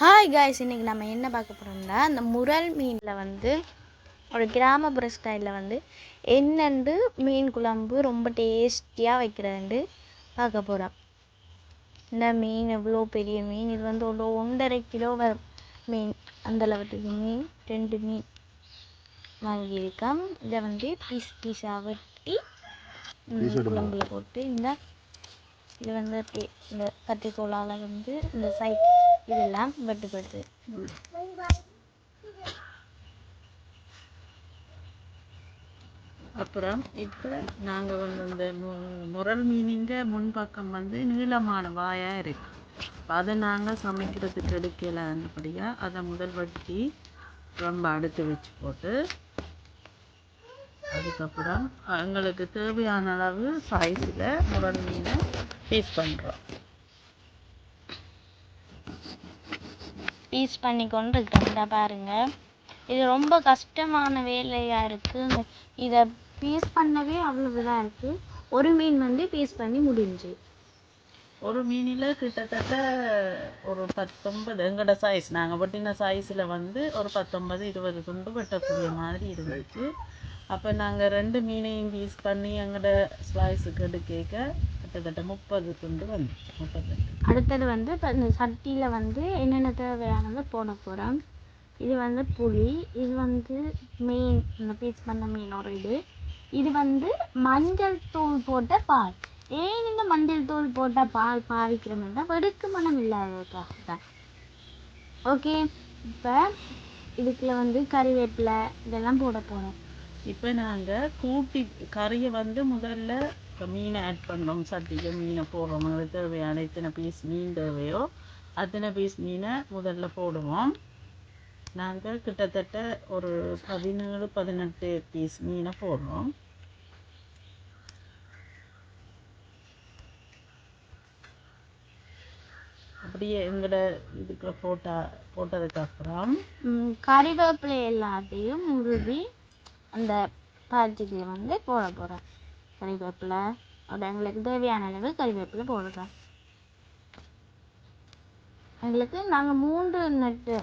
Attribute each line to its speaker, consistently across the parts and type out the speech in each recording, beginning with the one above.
Speaker 1: Hi guys இன்னைக்கு நம்ம என்ன பார்க்க போகிறோம்னா இந்த முரல் மீனில் வந்து ஒரு கிராமப்புற ஸ்டைலில் வந்து என்னண்டு மீன் குழம்பு ரொம்ப டேஸ்டியாக வைக்கிறதுண்டு பார்க்க போகிறோம் இந்த மீன் எவ்வளோ பெரிய மீன்? இது வந்து ஒரு ஒன்றரை கிலோ வரும் மீன். அந்த அளவுக்கு மீன் ரெண்டு மீன் வாங்கியிருக்கோம். இதை வந்து பீஸ் பீஸாக வெட்டி குழம்புல போட்டு இந்த இது வந்து அப்படியே இந்த கத்திரிக்கோலால் வந்து இந்த சைட் இதெல்லாம் வெட்டுப்படுது.
Speaker 2: அப்புறம் இப்போ நாங்கள் வந்து இந்த மு- முரல் மீனிங்க முன்பக்கம் வந்து நீளமான வாயாக இருக்கு. அதை நாங்கள் சமைக்கிறதுக்கு எடுக்கலான்னபடியாக அதை முதல் வட்டி ரொம்ப அடுத்து வச்சு போட்டு அதுக்கப்புறம் எங்களுக்கு தேவையான அளவு சைஸில் முரல் மீனை பீஸ் பண்ணுறோம்
Speaker 1: பீஸ் பண்ணி கொண்டு இருக்கேன் பாருங்கள் இது ரொம்ப கஷ்டமான வேலையாக இருக்குது இதை பீஸ் பண்ணவே அவ்வளவு இதாக இருக்குது ஒரு மீன் வந்து பீஸ் பண்ணி முடிஞ்சு.
Speaker 2: ஒரு மீனில் கிட்டத்தட்ட ஒரு பத்தொன்பது எங்களோட சைஸ் நாங்கள் வெட்டின சைஸில் வந்து ஒரு பத்தொன்பது இருபது துண்டு வெட்டக்கூடிய மாதிரி இருந்துச்சு. அப்போ நாங்கள் ரெண்டு மீனையும் பீஸ் பண்ணி எங்களோட ஸ்லைஸுக்கு எடுக்க கிட்டத்தட்ட முப்பது துண்டு வந்துச்சு முப்பத்தெட்டு
Speaker 1: அடுத்தது வந்து இப்போ இந்த சட்டியில் வந்து என்னென்ன தேவையானதை போட போகிறோம் இது வந்து புளி இது வந்து மீன் இந்த பீஸ் பண்ண மீனோட இது. இது வந்து மஞ்சள் தூள் போட்ட பால். ஏன் இந்த மஞ்சள் தூள் போட்ட பால் பாவிக்கிறோம்னா வெடுக்கு மனம் இல்லாததுக்காக தான் ஓகே இப்போ இதுக்குள்ள வந்து கறிவேப்பிலை இதெல்லாம் போட போகிறோம்
Speaker 2: இப்போ நாங்கள் கூட்டி கறியை வந்து முதல்ல இப்போ மீனை ஆட் பண்ணோம் சட்டிக்கு மீனை போடுறோம். எங்களுக்கு தேவையான எத்தனை பீஸ் மீன் தேவையோ அத்தனை பீஸ் மீனை முதல்ல போடுவோம். நாங்கள் கிட்டத்தட்ட ஒரு பதினேழு பதினெட்டு பீஸ் மீனை போடுறோம். அப்படியே எங்களோட இதுக்குள்ள போட்டா போட்டதுக்கு
Speaker 1: அப்புறம் கறிவேப்பிலை எல்லாத்தையும் உருவி அந்த பாத்திக்கு வந்து போட போகிறேன் கறிவேப்பிலை அது எங்களுக்கு தேவையான அளவு கறிவேப்பிலை போடுறேன் எங்களுக்கு நாங்கள் மூன்று நட்டு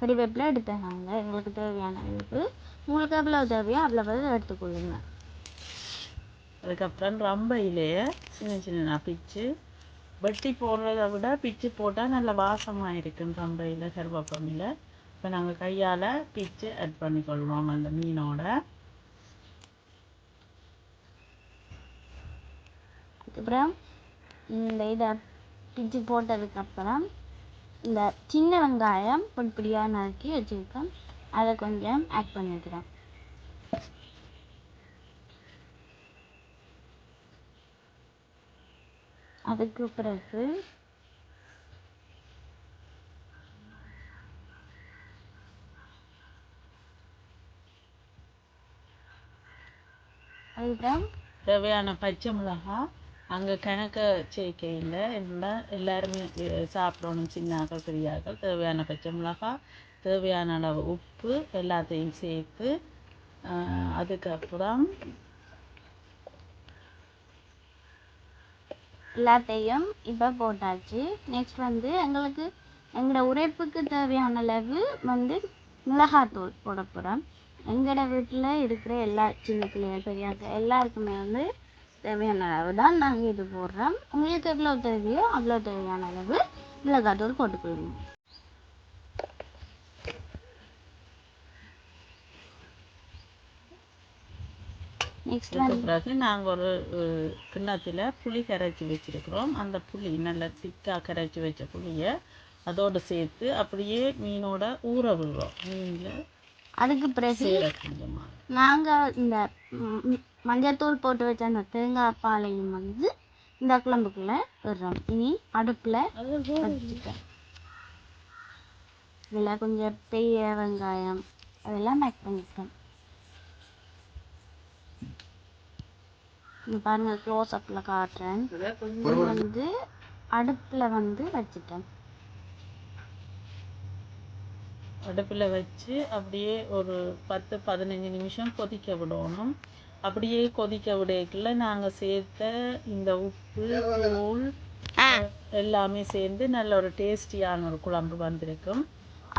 Speaker 1: கறிவேப்பிலை எடுத்தோம் நாங்கள் எங்களுக்கு தேவையான அளவுக்கு உங்களுக்கு எவ்வளவு தேவையோ அவ்வளவு எடுத்துக்கொள்ளுங்க
Speaker 2: அதுக்கப்புறம் ரம்பையிலேயே சின்ன சின்ன பிச்சு வெட்டி போடுறதை விட பிச்சு போட்டால் நல்ல வாசமாக இருக்கும் ரம்பையில் கருவேப்பமையில் இப்போ நாங்கள் கையால் பிச்சு ஆட் பண்ணிக்கொள்வோம் அந்த மீனோட.
Speaker 1: அதுக்கப்புறம் இந்த இதை பிச்சு போட்டதுக்கப்புறம் இந்த சின்ன வெங்காயம் பொடி பொடியாக நறுக்கி வச்சுருக்கேன். அதை கொஞ்சம் ஆட் பண்ணிக்கிறேன். அதுக்கு பிறகு அதுதான்
Speaker 2: தேவையான பச்சை மிளகாய் அங்கே கணக்க சேர்க்கையில் என்ன எல்லாருமே சாப்பிடணும் சின்னாக்கள் பெரியாக்கள் தேவையான பச்சை மிளகாய் தேவையான அளவு உப்பு எல்லாத்தையும் சேர்த்து அதுக்கப்புறம்
Speaker 1: எல்லாத்தையும் இப்போ போட்டாச்சு. நெக்ஸ்ட் வந்து எங்களுக்கு எங்களோட உரைப்புக்கு தேவையான அளவு வந்து மிளகாத்தூள் போட போகிறோம் எங்களோட வீட்டில் இருக்கிற எல்லா சின்ன பிள்ளைகள் பெரியாங்க எல்லாருக்குமே வந்து தேவையான அளவு தான் நாங்கள் இது போடுறோம். உங்களுக்கு எவ்வளோ தேவையோ அவ்வளோ தேவையான அளவு மிளகாத்தூள் போட்டுக்கொள்ளுங்க
Speaker 2: பிறகு நாங்கள் ஒரு கிண்ணத்துல புளி கரைச்சி வச்சிருக்கிறோம். அந்த புளி நல்ல திக்காக கரைச்சி வச்ச புளியை அதோட சேர்த்து அப்படியே மீனோட ஊற விடுறோம். மீனில்
Speaker 1: அதுக்கு பிறகு நாங்கள் இந்த மஞ்சத்தூள் போட்டு வச்ச அந்த தேங்காய் பாலையும் வந்து இந்த குழம்புக்குள்ளே விடுறோம். இனி அடுப்பில் வச்சுட்டேன் இதில் கொஞ்சம் பெரிய வெங்காயம் அதெல்லாம் பேக் பண்ணிட்டேன் இங்க பாருங்க க்ளோஸ் அப்பில் காட்டுறேன். இது வந்து அடுப்பில் வந்து வச்சுட்டேன்.
Speaker 2: அடுப்பில் வச்சு அப்படியே ஒரு பத்து பதினஞ்சு நிமிஷம் கொதிக்க விடணும். அப்படியே கொதிக்க விடக்குள்ள நாங்கள் சேர்த்த இந்த உப்பு தூள் எல்லாமே சேர்ந்து நல்ல ஒரு டேஸ்டியான ஒரு குழம்பு வந்திருக்கும்.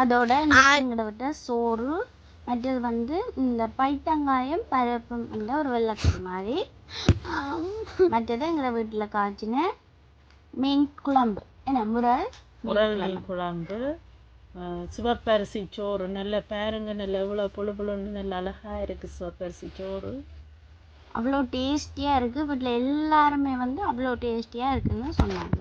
Speaker 1: அதோட எங்களை விட்ட சோறு மற்றது வந்து இந்த பைத்தங்காயம் பருப்பும் உள்ள ஒரு வெள்ளக்கறி மாதிரி. மற்றது எங்களை வீட்டில் காய்ச்சின மீன் குழம்பு. என்ன முரல்
Speaker 2: உரல் மீன் குழம்பு. சிவப்பரிசி சோறு. நல்ல பாருங்க நல்ல எவ்வளோ புழு புழுன்னு நல்ல அழகா இருக்கு சிவப்பரிசி சோறு.
Speaker 1: அவ்வளோ டேஸ்ட்டியாக இருக்குது வீட்டில் எல்லாருமே வந்து அவ்வளோ டேஸ்ட்டியாக இருக்குன்னு சொன்னாங்க.